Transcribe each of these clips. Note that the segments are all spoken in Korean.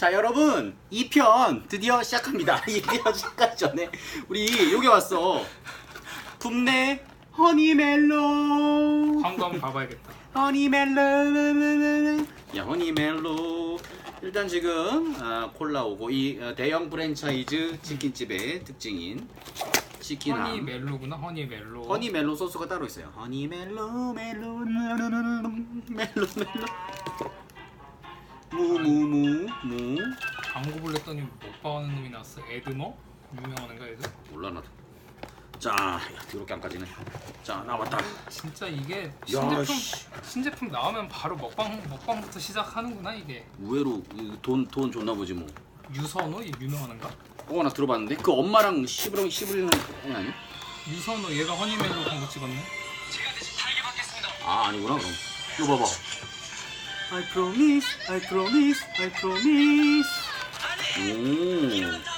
자 여러분 2편 드디어 시작합니다. 2편 시작하기 전에 우리 여기 왔어. 굽네 허니멜로. 광고 한번 봐봐야겠다. 허니멜로 야 허니멜로. 일단 지금 아, 콜라 오고 이 어, 대형 프랜차이즈 치킨집의 특징인 치킨함. 허니 멜로구나 허니 멜로. 허니 멜로 소스가 따로 있어요. 허니 멜로 멜로 멜로 멜로 무무 까지네 자 나왔다 진짜 이게 야, 신제품 씨. 신제품 나오면 바로 먹방 먹방부터 시작하는구나 이게. 의외로 돈돈 줬나 보지 뭐 유선호 이 유명한 애가? 어, 나 들어봤는데? 그 엄마랑 시부렁 시부리는 애 아니야? 유선호 얘가 허니 멜로 광고 찍었네. 아, 아니구나, 그럼. 이거 봐봐. I promise, I promise, I promise. 오.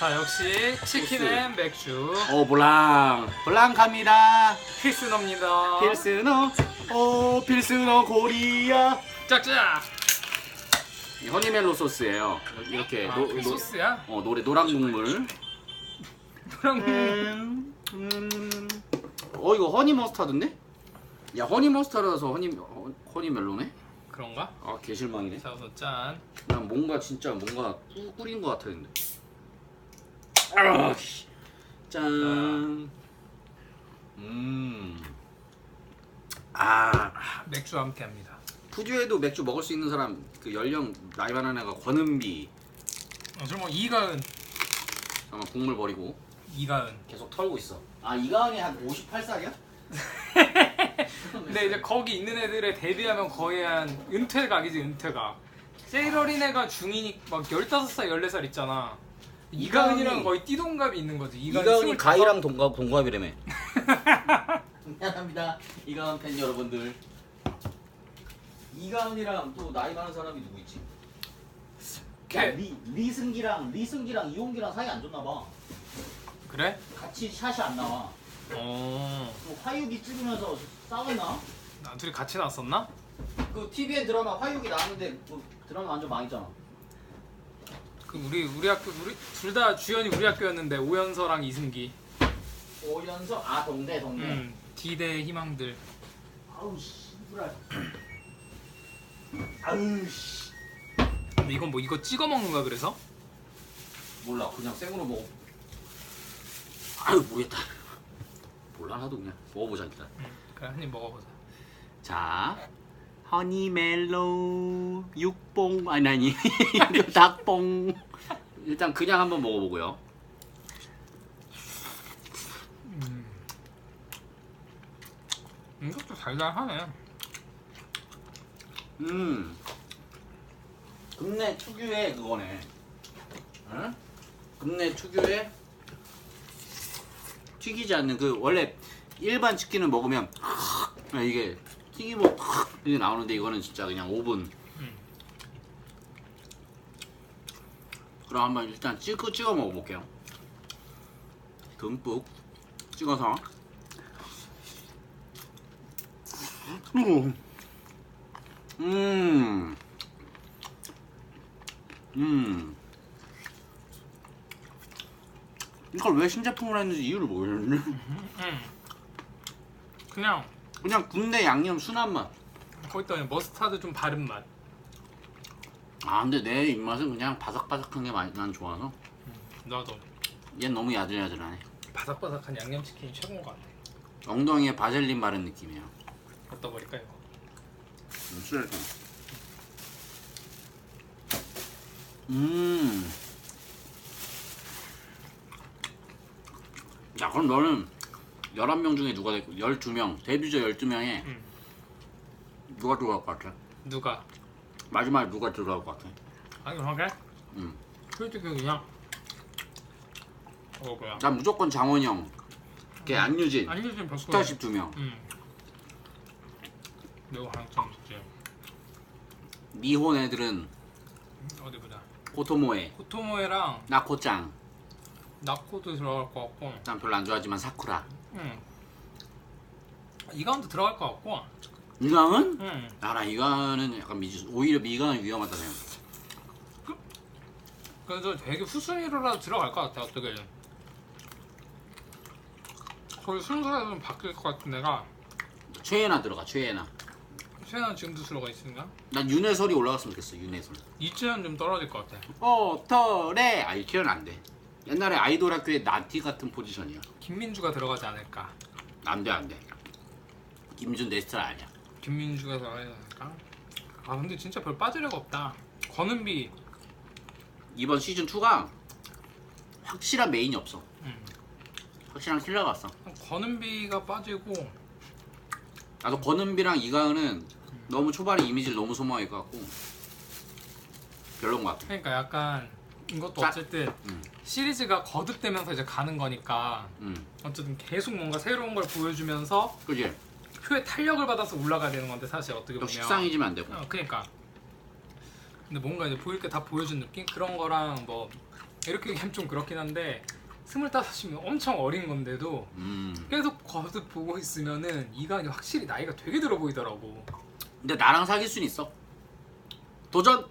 자 역시 치킨 앤 맥주 어, 블랑. 블랑 갑니다. 필스너입니다. 필스너. 오, 필스너 코리아. 짝짝. 이 허니멜로 소스예요. 이렇게 아, 노, 그 노, 소스야? 어, 노래 노랑 국물. 그럼 음, 음. 어, 이거 허니 머스타드인데? 야, 허니 머스타드라서 허니 허, 허니 멜로네? 그런가? 아, 개실망이네. 자 우선 짠. 난 뭔가 진짜 뭔가 꾸- 꾸린 것 같았는데. 아, 씨. 짠. 음. 아, 맥주와 함께 합니다. 푸듀에도 맥주 먹을 수 있는 사람 그 연령 나이 많은 애가 권은비 어, 저뭐 이가은 아마 국물 버리고 이가은. 계속 털고 있어. 아 이가은이 한 58살이야? 근데 이제 거기 있는 애들에 대비하면 거의 한 은퇴각이지 은퇴각. 제일 어린 애가 중이니 막 15살 14살 있잖아. 이가은이랑 이가은이- 거의 띠동갑이 있는 거지. 이가은 이가은이 25. 가희랑 동갑 동갑이라며. 미안합니다. 이가은 팬 여러분들. 이가은이랑 또 나이 많은 사람이 누구 있지? 야, 걔- 리, 리승기랑 리승기랑 이홍기랑 사이 안 좋나 봐. 그래? 같이 샷이 안 나와. 어. 뭐 화육이 찍으면서 싸웠나? 나 둘이 같이 나왔었나? 그 TVN 드라마 화육이 나왔는데 그 드라마 완전 망했잖아. 그 우리 우리 학교 우리 둘 다 주연이 우리 학교였는데 오연서랑 이승기. 오연서 아 동대 동대. 음. D대 희망들. 아우 씨부랄. 아우 씨. 근데 이건 뭐 이거 찍어 먹는 거야 그래서? 몰라 그냥 생으로 먹어. 아유 모르겠다. 몰라 나도 그냥 먹어보자 일단. 응. 그래 한 입 먹어보자. 자, 허니멜로 육봉 아니 아니 이거 닭봉. 일단 그냥 한번 먹어보고요. 음. 이것도 달달하네. 음. 금내 특유의 그거네. 응? 금내 특유의 튀기지 않는 그 원래 일반 치킨을 먹으면 아, 이게 튀기면 이게 나오는데 이거는 진짜 그냥 오븐. 음. 그럼 한번 일단 찍고 찍어 먹어볼게요. 듬뿍 찍어서. 음. 음. 음. 이걸 왜 신제품으로 했는지 이유를 모르겠네. 음. 그냥 그냥 군대 양념 순한 맛. 거기다 그냥 머스타드 좀 바른 맛. 아 근데 내 입맛은 그냥 바삭바삭한 게 많이 난 좋아서. 나도 얘는 너무 야들야들하네. 바삭바삭한 양념치킨이 최고인 것 같아. 엉덩이에 바젤린 바른 느낌이에요. 어디다 버릴까 이거? 음, 쓰레기. 음. 야, 그럼 너는 11명 중에 누가 될 12명, 데뷔자 12명에 음. 누가 들어갈 것 같아? 누가? 마지막에 누가 들어갈 것 같아? 아니 그래? 음. 솔직히 그냥 어 뭐야? 난 무조건 장원영, 걔 안유진, 아니 좀 바꿔. 스타쉽 2명. 음. 매우 가능성 있지. 미혼 애들은 어디 보자. 호토모에, 코토모에랑 나코짱, 나코도 들어갈 것 같고. 난 별로 안 좋아하지만 사쿠라. 응. 이가운도 들어갈 것 같고. 이강은? 응. 아, 나 이강은 약간 미지, 오히려 미강은 위험하다 생각. 그래서 되게 후순위로라도 들어갈 것 같아 어떻게 거의 순서가 좀 바뀔 것 같은 데가 최애나 들어가 최애나 최연아 지금도 들어가 있으니까 난 윤혜설이 올라갔으면 좋겠어 윤혜설 이채연 좀 떨어질 것 같아 어 터레 아 이태현 안 돼 옛날에 아이돌 학교의 나티 같은 포지션이야. 김민주가 들어가지 않을까? 안 돼 안 돼. 김준 내 스타일 아니야. 김민주가 들어가지 않을까? 아 근데 진짜 별 빠지려가 없다. 권은비. 이번 시즌 2가 확실한 메인이 없어. 음. 확실한 킬러가 왔어. 권은비가 빠지고. 나도 권은비랑 이가은은 너무 초반에 이미지를 너무 소모해갖고 별로인 것 같아. 그러니까 약간 이 것도 자, 어쨌든 음. 시리즈가 거듭되면서 이제 가는 거니까 음. 어쨌든 계속 뭔가 새로운 걸 보여주면서 그지? 표에 탄력을 받아서 올라가야 되는 건데 사실 어떻게 또 보면. 식상해지면 안 되고. 어, 그러니까. 근데 뭔가 이제 보일 게 다 보여준 느낌? 그런 거랑 뭐 이렇게 얘기하면 좀 그렇긴 한데 스물다섯이면 엄청 어린 건데도 음. 계속 거듭 보고 있으면은 이간이 확실히 나이가 되게 들어 보이더라고. 근데 나랑 사귈 순 있어. 도전!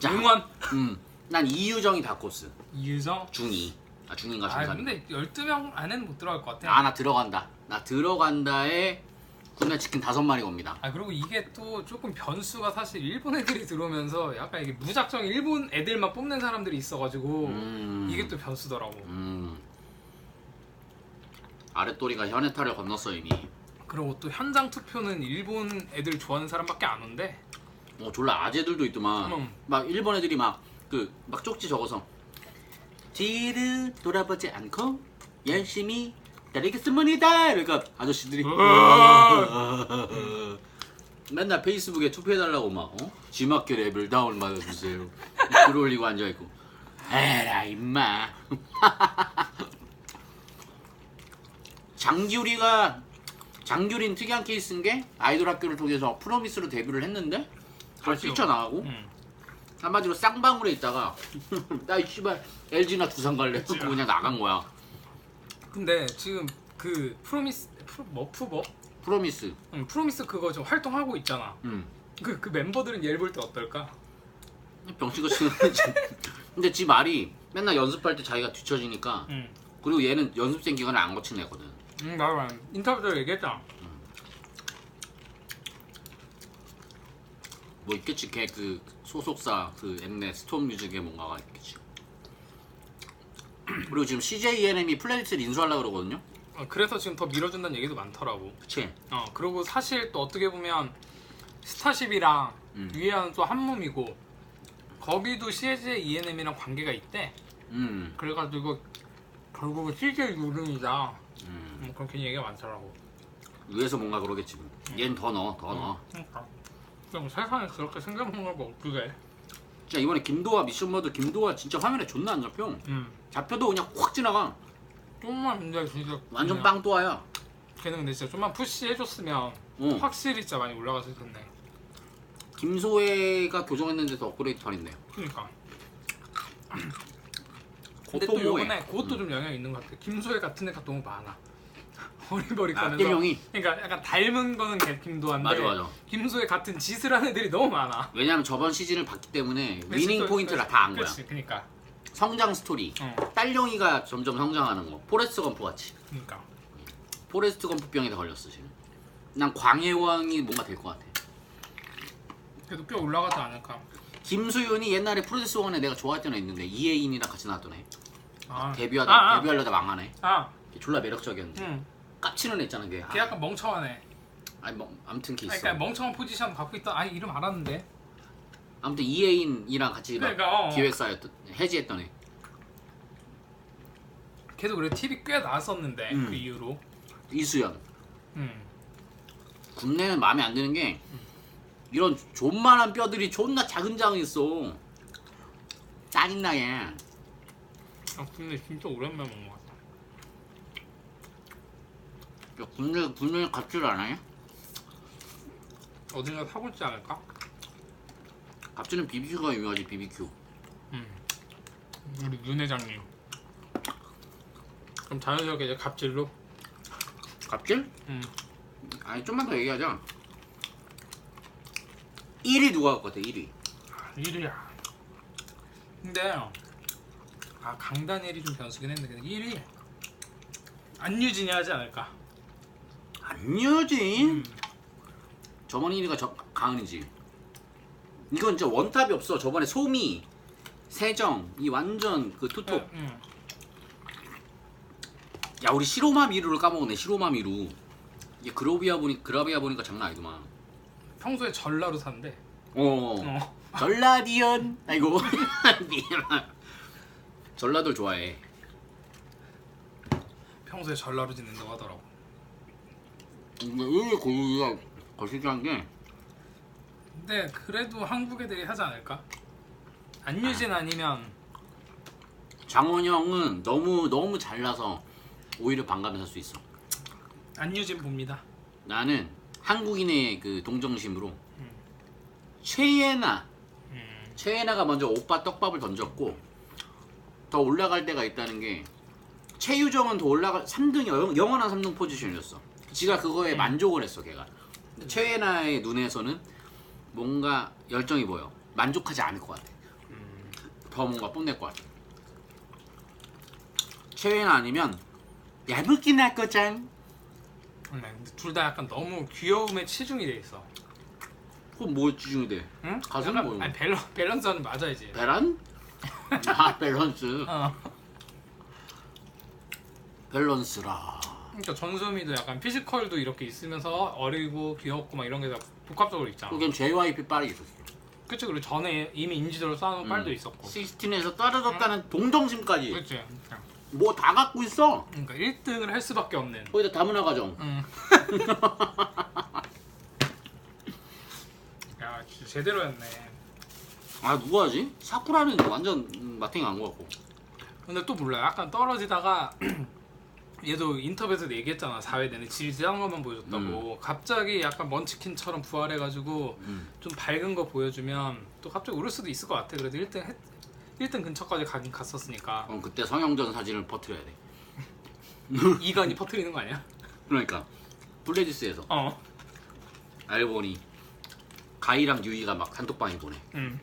자, 응원. 음, 난 이유정이 다코스. 이유정? 중2 아 중2인가 아 중3인가? 근데 12명 안에는 못 들어갈 것 같아. 아나 들어간다. 나 들어간다에 군내 치킨 다섯 마리 겁니다. 아 그리고 이게 또 조금 변수가 사실 일본 애들이 들어오면서 약간 이게 무작정 일본 애들만 뽑는 사람들이 있어가지고 음. 이게 또 변수더라고. 음. 아랫도리가 현해탈을 건넜어 이미. 그리고 또 현장 투표는 일본 애들 좋아하는 사람밖에 안 온대. 어 졸라 아재들도 있더만. 음. 막 일본 애들이 막 그 막 쪽지 적어서 뒤를 돌아보지 않고 열심히 따르겠습니다 그러니까 아저씨들이 맨날 페이스북에 투표해달라고 막 어? G마켓 앱을 다운 받아주세요 글 올리고 앉아있고 에라 임마 장규리가 장규리는 특이한 케이스인 게 아이돌 학교를 통해서 프로미스로 데뷔를 했는데 그걸 그렇죠. 뛰쳐나가고 음. 한마디로 쌍방울에 있다가 나 이 씨발 LG나 두산 갈래 그치. 그고 그냥 나간 거야. 근데 지금 그 프로미스 프로 뭐 프로 프로미스. 응, 프로미스 그거 좀 활동하고 있잖아. 음. 그, 그 멤버들은 얘를 볼 때 어떨까? 병치고 치는 근데 지 말이 맨날 연습할 때 자기가 뒤처지니까 응. 그리고 얘는 연습생 기간을 안 거친 애거든. 응 나도 인터뷰 때 얘기했잖아 뭐 있겠지? 걔 그 소속사 그 엠넷 스톰 뮤직에 뭔가가 있겠지. 그리고 지금 CJENM이 플레이리스트를 인수하려고 그러거든요? 어, 그래서 지금 더 밀어준다는 얘기도 많더라고. 그치? 어 그리고 사실 또 어떻게 보면 스타쉽이랑 음. 위에는 또 한 몸이고 거기도 CJ ENM이랑 관계가 있대. 음, 그래가지고 결국은 CJ 유름이다. 음. 뭐 그렇게 얘기가 많더라고. 위에서 뭔가 그러겠지 뭐. 얘는 더 넣어 더 넣어. 그러니까 그럼 세상에 그렇게 생각하는 걸뭐 어떻게. 진짜 이번에 김도화 미션모드 김도화 진짜 화면에 존나 안 잡혀. 음. 잡혀도 그냥 확 지나가. 좀만 근데 진짜 완전 그냥 빵또아야. 걔는 근데 진짜 좀만 푸시 해줬으면 어. 확실히 진짜 많이 올라갔을 텐데. 김소혜가 교정했는데도 업그레이드 판인데. 그러니까. 근데 또 요번에 그것도 좀 영향이 있는 것 같아. 김소혜 같은 애가 너무 많아 어리버리 아, 까면서. 일명이? 그러니까 약간 닮은 거는 걔 김도한데 맞아 맞아. 김소혜 같은 짓을 하는 애들이 너무 많아. 왜냐면 저번 시즌을 봤기 때문에 위닝 또- 포인트를 다안 거야. 그치 그니까. 성장 스토리. 어. 딸령이가 점점 성장하는 거. 포레스트 검프 같이. 그니까. 포레스트 검프 병에 다 걸렸어 지금. 난 광해왕이 뭔가 될 것 같아. 그래도 꽤 올라가지 않을까? 김수윤이 옛날에 프로듀스 원에 내가 좋아했던 애 있는데 이혜인이랑 같이 나왔던 애. 아. 데뷔하다 아, 아. 데뷔하려다 애. 아, 졸라 매력적이었는데. 응. 깝치는 애 있잖아 걔 걔 약간 멍청하네. 아, 아니 뭐 아무튼 걔 아니, 있어 그러니까 멍청한 포지션 갖고 있다. 아니 이름 알았는데. 아무튼 이혜인이랑 같이 막 그러니까, 어. 기획사였던 해지했던 애 걔도 그래 TV 꽤 나왔었는데 음. 그 이후로. 이수연 음. 국내는 마음에 안 드는 게 이런 존만한 뼈들이 존나 작은 장이 있어 짜증나게 아 근데 진짜 오랜만에 먹는 것 같다. 야, 국내 국내 갑질 안 하냐? 어딘가 사고 있지 않을까? 갑질은 BBQ가 유명하지 BBQ 음. 우리 윤 회장님. 그럼 자연스럽게 이제 갑질로. 갑질? 음. 아니 좀만 더 얘기하자 1위 누가 같아 1위 1위야. 근데 아 강다니엘이 좀 변수긴 했는데 근데 1위 안유진이 하지 않을까? 안유진 음. 저번 1위가 저 강은이지 이건 진짜 원탑이 없어 저번에 소미 세정 이 완전 그 투톱 음. 야 우리 시로마 미루를 까먹었네 시로마 미루 이게 그로비아 보니 그라비아 보니까 장난 아니더만 평소에 전라로 산대. 어, 어. 전라디언 아이고 전라들 좋아해 평소에 전라로 지낸다고 하더라고. 근데 의외 고기가 거시기한 게 근데 그래도 한국 애들이 하지 않을까? 안유진 아니면 장원영은 너무 너무 잘나서 오히려 반감을 살 수 있어 안유진 봅니다. 나는 한국인의 그 동정심으로 최예나 음. 최예나가 먼저 오빠 떡밥을 던졌고 더 올라갈 때가 있다는 게 최유정은 더 올라갈 3등 영, 영원한 3등 포지션이었어. 지가 그거에 만족을 했어 걔가. 근데 최예나의 눈에서는 뭔가 열정이 보여. 만족하지 않을 것 같아. 더 뭔가 뽐낼 것 같아. 최예나 아니면 얇게 날 거짱. 둘다 약간 너무 귀여움에 치중이 돼 있어. 그건 뭐 지중이 돼? 응? 가슴 약간- 보여. 아니 밸런 밸런스는 맞아야지. 베란? 아 밸런스. 어. 밸런스라. 그러니까 전소미도 약간 피지컬도 이렇게 있으면서 어리고 귀엽고 막 이런 게 다 복합적으로 있잖아. 그게 JYP 빨이 있었어. 그치 그리고 전에 이미 인지도를 쌓아놓은 음. 빨도 있었고. 16에서 떨어졌다는 동정심까지 그렇지. 뭐다 갖고 있어. 그러니까 1등을 할 수밖에 없는. 거기다 다문화 가정. 응. 야 진짜 제대로였네. 아 누가 하지? 사쿠라는 완전 음, 마탱이 안것 같고. 근데 또 몰라. 약간 떨어지다가 얘도 인터뷰에서도 얘기했잖아. 4회 내내 지지한 것만 보여줬다고. 갑자기 약간 먼치킨처럼 부활해가지고 음. 좀 밝은 거 보여주면 또 갑자기 오를 수도 있을 것 같아. 그래도 1등 했, 1등 근처까지 가긴 갔었으니까. 그럼 그때 성형전 사진을 퍼뜨려야 돼. 이건이 퍼트리는 거 아니야? 그러니까 플레디스에서 어. 알고 보니 가이랑 유이가 막 단톡방에 보내. 음.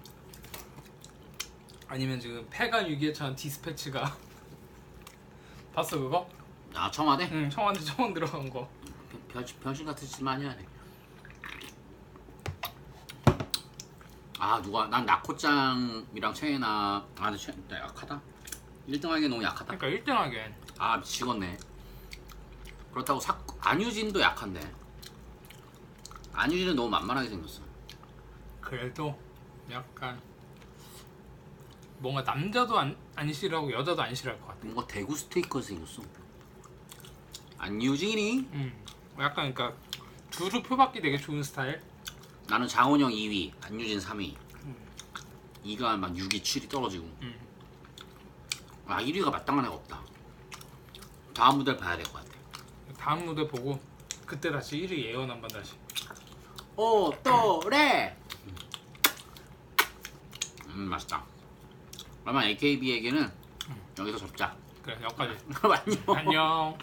아니면 지금 폐간 위기에 처한 디스패치가 봤어 그거? 아 청와대? 응 청와대 청원 들어간 거. 변, 변신 같은 짓 많이 하네. 아 누가 난 나코짱이랑 최애나 아 근데 최, 나 약하다. 1등 하기 너무 약하다. 그러니까 1등 하게. 아 미치겠네. 그렇다고 사, 안유진도 약한데. 안유진은 너무 만만하게 생겼어. 그래도 약간 뭔가 남자도 안, 안 싫어하고 여자도 안 싫어할 것 같아. 뭔가 대구 스테이크 생겼어. 안유진이 음. 약간 그러니까 두루 표받기 되게 좋은 스타일. 나는 장원영 2위, 안유진 3위. 2가 막 6위, 7위 떨어지고. 음. 아 1위가 마땅한 애가 없다. 다음 무대를 봐야 될 것 같아. 다음 무대 보고 그때 다시 1위 예언 한번 다시. 오 또래. 음 맛있다. 그러면 AKB에게는 여기서 접자. 그래 여기까지. 안녕. 안녕.